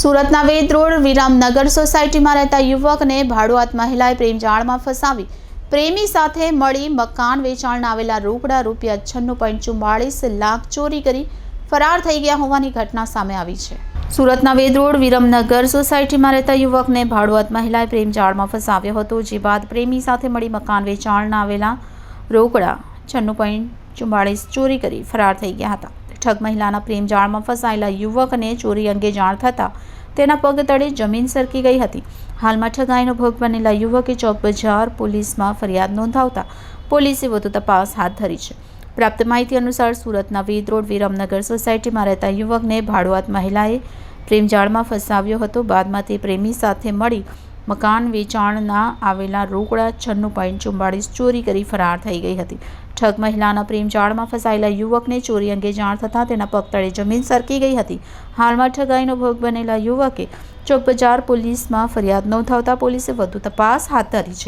સુરતના વેદ રોડ વિરામનગર સોસાયટીમાં રહેતા યુવકને ભાડુઆત મહિલાએ પ્રેમજાળમાં ફસાવી. પ્રેમી સાથે મળી મકાન વેચાણના આવેલા રોકડા રૂપિયા છન્નું પોઈન્ટ ચુમ્માળીસ લાખ ચોરી કરી ફરાર થઈ ગયા હોવાની ઘટના સામે આવી છે. સુરતના વેદ રોડ વિરમનગર સોસાયટીમાં રહેતા યુવકને ભાડુઆત મહિલાએ પ્રેમજાળમાં ફસાવ્યો હતો, જે બાદ પ્રેમી સાથે મળી મકાન વેચાણના આવેલા રોકડા છન્નું પોઈન્ટ ચુમ્માળીસ ચોરી કરી ફરાર થઈ ગયા હતા. ઠગ મહિલાના પ્રેમ જાળમાં ફસાયેલા યુવકને ચોરી અંગે જાણ થતાં તેના પગ તળે જમીન સરકી ગઈ હતી. હાલમાં ઠગાઈનો ભોગ બનેલા યુવકે ચોક બજાર પોલીસમાં ફરિયાદ નોંધાવતા પોલીસે વધુ તપાસ હાથ ધરી છે. પ્રાપ્ત માહિતી અનુસાર સુરતના વેદ રોડ વિરમનગર સોસાયટીમાં રહેતા યુવકને ભાડુઆત મહિલાએ પ્રેમજાળમાં ફસાવ્યો હતો. બાદમાં તે પ્રેમી સાથે મળી મકાન વેચાણના આવેલા રોકડા છન્નું પોઈન્ટ ચુમ્બાળીસ ચોરી કરી ફરાર થઈ ગઈ હતી. ઠગ મહિલાના પ્રેમજાળમાં ફસાયેલા યુવકને ચોરી અંગે જાણ થતાં તેના પગ તળે જમીન સરકી ગઈ હતી. હાલમાં ઠગાઈનો ભોગ બનેલા યુવકે ચોક બજાર પોલીસમાં ફરિયાદ નોંધાવતા પોલીસે વધુ તપાસ હાથ ધરી છે.